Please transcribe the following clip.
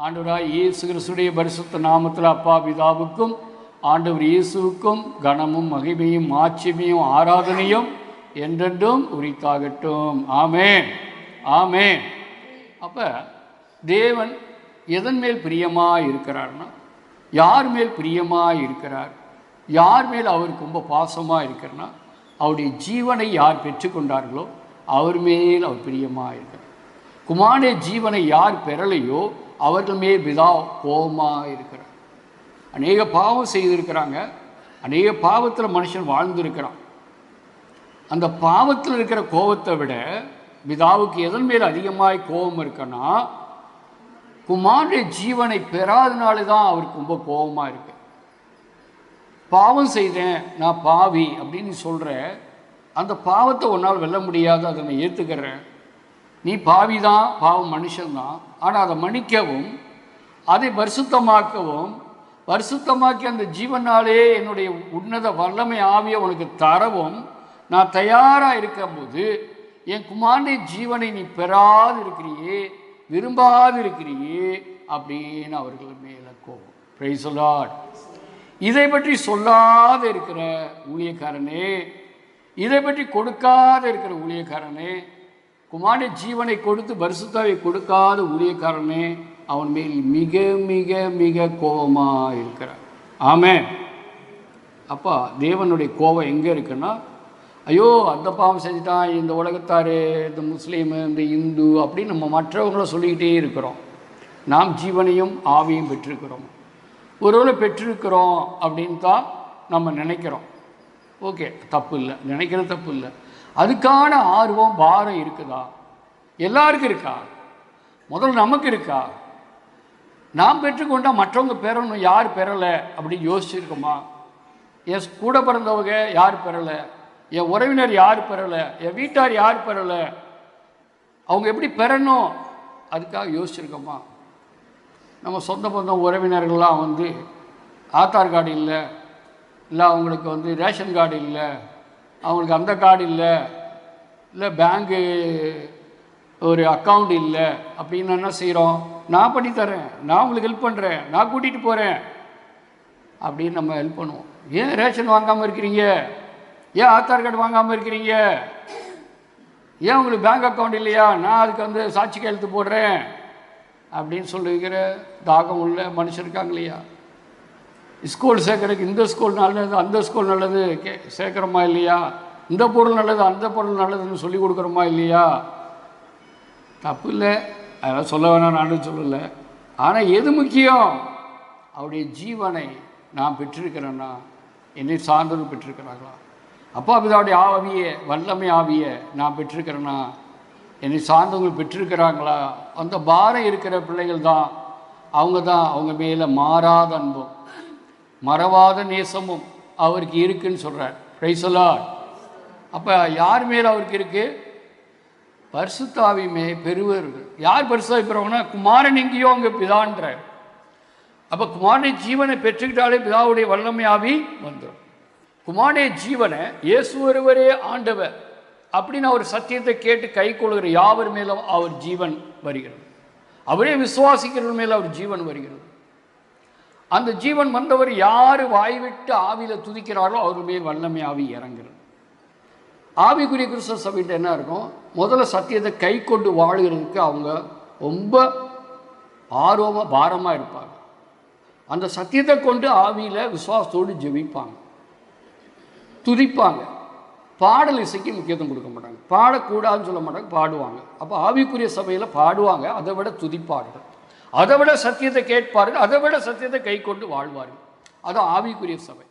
ஆண்டவராய் இயேசு கிறிஸ்துடைய பரிசுத்த நாமத்தில் அப்பா பிதாவுக்கும் ஆண்டவர் இயேசுவுக்கும் கனமும் மகிமையும் ஆட்சிமையும் ஆராதனையும் என்றென்றும் உரித்தாகட்டும். ஆமே ஆமே அப்போ தேவன் எதன் மேல் பிரியமாக இருக்கிறார்னா யார் மேல் பிரியமாக இருக்கிறார் யார் மேல் அவருக்கு ரொம்ப பாசமாக இருக்கிறனா அவருடைய ஜீவனை யார் பெற்றுக்கொண்டார்களோ அவர் மேல் அவர் பிரியமாக இருக்கிறார். குமாரனுடைய ஜீவனை யார் பெறலையோ அவர்கள் மேல் பிதா கோபமாக இருக்கிறார். அநேக பாவம் செய்திருக்கிறாங்க. அநேக பாவத்தில் மனுஷன் வாழ்ந்திருக்கிறான். அந்த பாவத்தில் இருக்கிற கோபத்தை விட பிதாவுக்கு எதன் மேல் அதிகமாய் கோபம் இருக்குன்னா குமாரனுடைய ஜீவனை பெறாதனால தான் அவருக்கு ரொம்ப கோபமாக இருக்கு. பாவம் செய்தேன் நான் பாவி அப்படின்னு சொல்கிற அந்த பாவத்தை உன்னால் வெல்ல முடியாது அதை நான் ஏற்றுக்கிறேன் நீ பாவி தான் பாவம் மனுஷன்தான். ஆனால் அதை மன்னிக்கவும் அதை பரிசுத்தமாக்கவும் பரிசுத்தமாக்கி அந்த ஜீவனாலே என்னுடைய உன்னத வல்லமை ஆவியை உனக்கு தரவும் நான் தயாராக இருக்கும்போது என் குமாரனுடைய ஜீவனை நீ பெறாது இருக்கிறியே விரும்பாது இருக்கிறியே அப்படின்னு அவர்கள் மேலே கோபம். பிரைஸ் இதை பற்றி சொல்லாத இருக்கிற ஊழியக்காரனே இதை பற்றி கொடுக்காத இருக்கிற ஊழியக்காரனே குமார ஜீவனை கொடுத்து பரிசுத்தாவை கொடுக்காத ஊழியக்காரனே அவன் மேல் மிக மிக மிக கோபமாக இருக்கிறார் ஆமே அப்பா தேவனுடைய கோபம் எங்கே இருக்குன்னா ஐயோ அந்த பாவம் செஞ்சுட்டான் இந்த உலகத்தார் இந்த முஸ்லீமு இந்த இந்து அப்படின்னு நம்ம மற்றவங்கள சொல்லிக்கிட்டே இருக்கிறோம். நாம் ஜீவனையும் ஆவியும் பெற்றிருக்கிறோம். ஒருவேளை பெற்றிருக்கிறோம் அப்படின்னு தான் நம்ம நினைக்கிறோம். ஓகே தப்பு இல்லை. நினைக்கிறது தப்பு இல்லை. அதுக்கான ஆர்வம் பாரம் இருக்குதா? எல்லாருக்கும் இருக்கா? முதல்ல நமக்கு இருக்கா? நாம் பெற்றுக்கொண்டால் மற்றவங்க பெறணும் யார் பெறலை அப்படின்னு யோசிச்சிருக்கோமா? என் கூட பிறந்தவங்க யார் பெறலை? என் உறவினர் யார் பெறலை? என் வீட்டார் யார் பெறலை? அவங்க எப்படி பெறணும்? அதுக்காக யோசிச்சிருக்கோமா? நம்ம சொந்த பந்தம் உறவினர்கள்லாம் வந்து ஆதார் கார்டு இல்லை இல்லை அவங்களுக்கு வந்து ரேஷன் கார்டு இல்லை அவங்களுக்கு அந்த கார்டு இல்லை. இல்லை பேங்க்கு ஒரு அக்கௌண்ட் இல்லை. அப்படின்னு என்ன செய்கிறோம் நான் பண்ணி தரேன் நான் உங்களுக்கு ஹெல்ப் பண்ணுறேன் நான் கூட்டிகிட்டு போகிறேன் அப்படின்னு நம்ம ஹெல்ப் பண்ணுவோம். ஏன் ரேஷன் வாங்காமல் இருக்கிறீங்க? ஏன் ஆதார் கார்டு வாங்காமல் இருக்கிறீங்க? ஏன் உங்களுக்கு பேங்க் அக்கௌண்ட் இல்லையா? நான் அதுக்கு வந்து சாட்சி கையெழுத்து போடுறேன். அப்படின்னு சொல்லுகிற தாகம் உள்ள மனுஷன் இருக்காங்க இல்லையா? ஸ்கூல் சேர்க்குறதுக்கு இந்த ஸ்கூல் நல்லது அந்த ஸ்கூல் நல்லது கே சேர்க்குறோமா இல்லையா? இந்த பொருள் நல்லது அந்த பொருள் நல்லதுன்னு சொல்லி கொடுக்குறோமா இல்லையா? தப்பு இல்லை. அதெல்லாம் சொல்ல வேணாம் நானும் சொல்லலை. ஆனால் எது முக்கியம்? அவருடைய ஜீவனை நான் பெற்றிருக்கிறேன்னா என்னை சார்ந்தவர்கள் பெற்றிருக்கிறார்களா? அப்பா பிதாவுடைய ஆவிய வல்லமை ஆவிய நான் பெற்றிருக்கிறேன்னா என்னை சார்ந்தவங்க பெற்றிருக்கிறாங்களா? அந்த பாரம் இருக்கிற பிள்ளைகள் தான் அவங்க தான் அவங்க மேலே மாறாத அன்பும் மறவாத நேசமும் அவருக்கு இருக்குன்னு சொல்கிறார் பிரைசலார் அப்போ யார் மேலே அவருக்கு இருக்குது பரிசுத்தாவிமே பெறுவர்கள் யார் பரிசுத்தாவி பெறுவாங்கன்னா குமாரன் எங்கேயோ அங்கே பிதான்ற அப்போ குமாரனை ஜீவனை பெற்றுக்கிட்டாலே பிதாவுடைய வல்லமையாவி வந்துடும் குமாரனை ஜீவனை இயேசு ஒருவரே ஆண்டவர் அப்படின்னு அவர் சத்தியத்தை கேட்டு கை கொள்கிற யாவர் மேலும் அவர் ஜீவன் வருகிறது? அவரே விசுவாசிக்கிறவர் மேலே அவர் ஜீவன் வருகிறது. அந்த ஜீவன் வந்தவர் யார் வாய்விட்டு ஆவியில் துதிக்கிறாரோ அவர் மேல் வல்லமை ஆவி இறங்குறது ஆவிக்குரிய கிறிஸ்தவ சபையில் என்ன இருக்கும்? முதல்ல சத்தியத்தை கை கொண்டு வாழுகிறதுக்கு அவங்க ரொம்ப ஆர்வமாக பாரமாக இருப்பாங்க. அந்த சத்தியத்தை கொண்டு ஆவியில் விசுவாசத்தோடு ஜெபிப்பாங்க. துதிப்பாங்க. பாடல் இசைக்கு முக்கியத்துவம் கொடுக்க மாட்டாங்க. பாடக்கூடாதுன்னு சொல்ல மாட்டாங்க பாடுவாங்க. அப்போ ஆவிக்குரிய சபையில் பாடுவாங்க அதை விட துதிப்பார்கள். அதை விட சத்தியத்தை கேட்பார்கள் அதை விட சத்தியத்தை கை கொண்டு வாழ்வார்கள். அது ஆவிக்குரிய சபை.